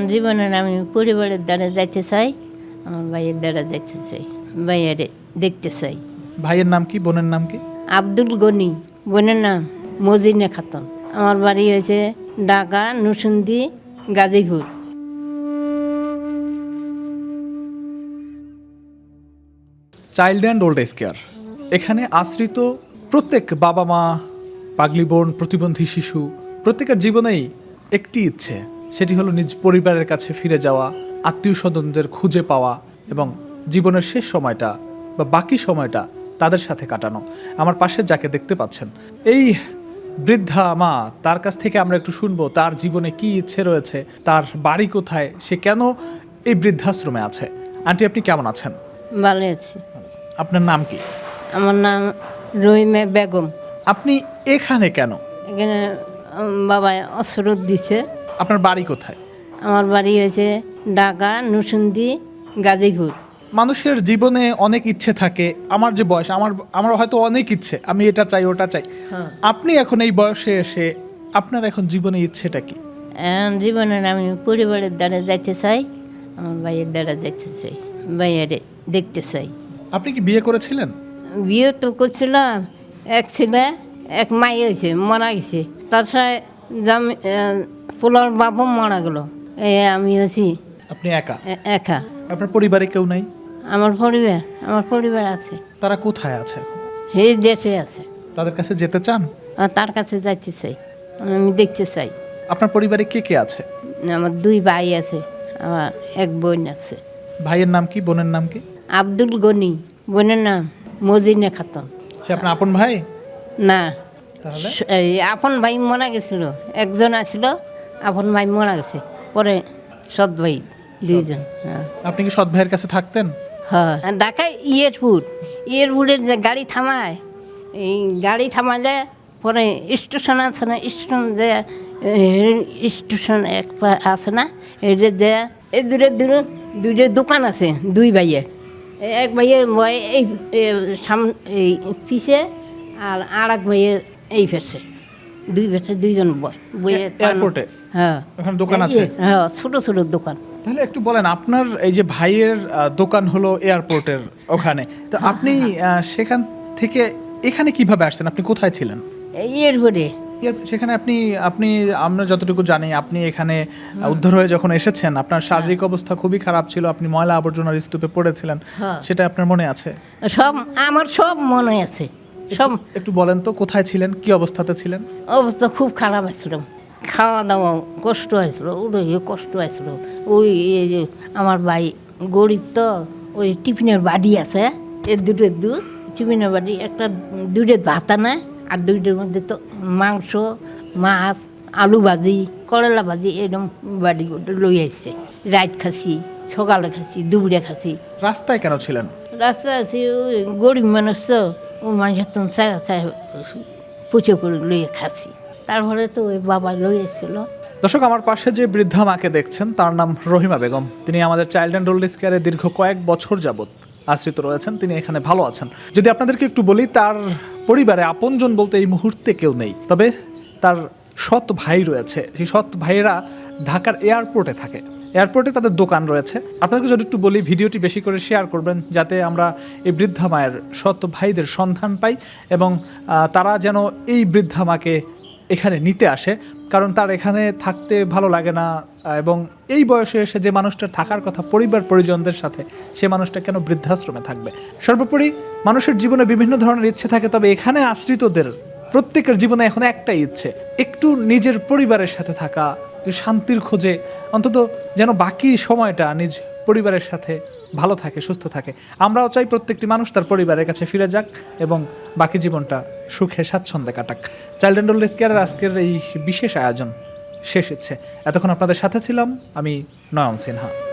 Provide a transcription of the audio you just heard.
এখন জীবনের আমি পরিবারের দ্বারা যাইতে চাই আমার ভাইয়ের দ্বারা যাইতে চাই ভাইয়ারে দেখতে চাই। ভাইয়ের নাম কি? বোনের নাম কি? আব্দুল গনি। বোনের নাম মজিনে খাতুন। আমার বাড়ি হয়েছে Dhaka Nusundi Gazipur. Child and old age care. এখানে আশ্রিত প্রত্যেক বাবা মা পাগলি বোন প্রতিবন্ধী শিশু প্রত্যেকের জীবনেই একটি ইচ্ছে। সেটি হলো নিজ পরিবারের কাছে ফিরে যাওয়া আত্মীয় স্বজনদের খুঁজে পাওয়া এবং জীবনের শেষ সময়টা বা বাকি সময়টা তাদের সাথে কাটানো। আমার পাশে যাকে দেখতে পাচ্ছেন এই বৃদ্ধা মা তার কাছ থেকে আমরা একটু শুনব তার জীবনে কি ইচ্ছে রয়েছে তার বাড়ি কোথায় সে কেন এই বৃদ্ধাশ্রমে আছে? আন্টি আপনি কেমন আছেন? ভালো আছি। আপনার নাম কি? আমার নাম রহিমা বেগম। আপনি এখানে কেন? এখানে বাবা অসরত দিছে। আপনার বাড়ি কোথায়? আমার বাড়ি হয়েছে ঢাকা নুসুন্দি গাজীপুর। মানুষের জীবনে অনেক ইচ্ছে থাকে আমার যে বয়স আমার আমার হয়তো অনেক ইচ্ছে আমি এটা চাই ওটা চাই। হ্যাঁ। আপনি এখন এই বয়সে এসে আপনার এখন জীবনে ইচ্ছেটা কি? জীবনের আমি পরিবারের দ্বারা যাইতে চাই আমার ভাইয়ের দ্বারা যাইতে চাই ভাইয়ারে দেখতে চাই। আপনি কি বিয়ে করেছিলেন? বিয়ে তো করছিলাম এক ছেলে এক মাই হয়েছে মারা গেছে। তার সাথে জামি পোলার বাপও মারা গেল। এই আমি আছি। আপনি একা? একা। আপনার পরিবারে কেউ নাই? আমার পরিবার আমার পরিবার আছে। তারা কোথায় আছে এই দেশে আছে। তাদের কাছে যেতে চান? আর তার কাছে যাইতে চাই। আমি দেখতে চাই। আপনার পরিবারে কে কে আছে? আমার দুই ভাই আছে আমার এক বোন আছে। ভাইয়ের নাম কি বোনের নাম কি? আব্দুল গনি। বোনের নাম মজিনে খাতুন। সে আপনার আপন ভাই? না। আপন ভাই মারা গেছিল। একজন আছিল আপন ভাই মারা গেছে। পরে সৎ ভাই দুইজন হ্যাঁ। আপনি কি সৎ ভাইয়ের কাছে থাকতেন? হ্যাঁ। ঢাকায় এয়ারপোর্ট এয়ারপোর্টের যে গাড়ি থামায় এই গাড়ি থামালে পরে স্টেশন আছে না স্টেশন যে স্টেশন এক পা- আছে না এই যে যে এই দূরে দূরে দুইটা দোকান আছে দুই ভাইয়ে এক ভাইয়ে বয় এই সাম এই পিছে আর আর এক ভাইয়ে এই পেছে দুই পেছে দুইজন বয় বইয়ে এয়ারপোর্টে? হ্যাঁ। ওখানে দোকান আছে? হ্যাঁ ছোট ছোট দোকান। তাহলে একটু বলেন আপনার এই যে ভাইয়ের দোকান হলো এয়ারপোর্টের ওখানে তো আপনি সেখান থেকে এখানে কীভাবে আসছেন? আপনি কোথায় ছিলেন? এর- সেখানে আপনি আপনি আমরা যতটুকু জানি আপনি এখানে উদ্ধার হয়ে যখন এসেছেন আপনার শারীরিক অবস্থা খুবই খারাপ ছিল আপনি ময়লা আবর্জনার স্তূপে পড়েছিলেন হ্যাঁ। সেটা আপনার মনে আছে? সব আমার সব মনে আছে। সব একটু বলেন তো কোথায় ছিলেন কি অবস্থাতে ছিলেন? অবস্থা খুব খারাপ খাওয়া দাওয়া কষ্ট হয়েছিল ওটাই কষ্ট হয়েছিল। ওই আমার ভাই গরিব তো ওই টিফিনের বাড়ি আছে এর দুটো দু? টিফিনের বাড়ি একটা দুটো ভাত আনে আর দুইটার মধ্যে তো মাংস মাছ আলু ভাজি করলা ভাজি এরকম বাড়ি লই আসছে। রাত খাসি সকালে খাসি দুপুরে খাসি। রাস্তায় কেন ছিলেন? রাস্তা আছে ওই গরিব মানুষ তো ও মানুষের তো পুজো করে লইয়ে খাচ্ছি তারপরে তো ওই বাবা লইয়েছিল দর্শক, আমার পাশে যে বৃদ্ধা মাকে দেখছেন, তার নাম রহিমা বেগম। তিনি আমাদের চাইল্ড অ্যান্ড ওল্ড কেয়ারে দীর্ঘ কয়েক বছর যাবৎ আশ্রিত রয়েছেন। তিনি এখানে ভালো আছেন। যদি আপনাদেরকে একটু বলি, তার পরিবারে আপনজন বলতে এই মুহূর্তে কেউ নেই। তবে তার সৎ ভাই রয়েছে। সেই সৎ ভাইয়েরা ঢাকার এয়ারপোর্টে থাকে। এয়ারপোর্টে তাদের দোকান রয়েছে। আপনাদেরকে যদি একটু বলি, ভিডিওটি বেশি করে শেয়ার করবেন, যাতে আমরা এই বৃদ্ধা মায়ের সৎ ভাইদের সন্ধান পাই এবং তারা যেন এই বৃদ্ধা মাকে এখানে নিতে আসে, কারণ তার এখানে থাকতে ভালো লাগে না, এবং এই বয়সে এসে যে মানুষটার থাকার কথা পরিবার পরিজনদের সাথে, সে মানুষটা কেন বৃদ্ধাশ্রমে থাকবে? সর্বোপরি মানুষের জীবনে বিভিন্ন ধরনের ইচ্ছে থাকে, তবে এখানে আশ্রিতদের প্রত্যেকের জীবনে এখন একটাই ইচ্ছে, একটু নিজের পরিবারের সাথে থাকা শান্তির খোঁজে, অন্তত যেন বাকি সময়টা নিজ পরিবারের সাথে ভালো থাকে, সুস্থ থাকে। আমরাও চাই প্রত্যেকটি মানুষ তার পরিবারের কাছে ফিরে যাক এবং বাকি জীবনটা সুখে, স্বাচ্ছন্দ্যে কাটাক। চাইল্ড অ্যান্ড ওল্ড কেয়ারের আজকের এই বিশেষ আয়োজন শেষ হচ্ছে। এতক্ষণ আপনাদের সাথে ছিলাম আমি নয়ন সিনহা।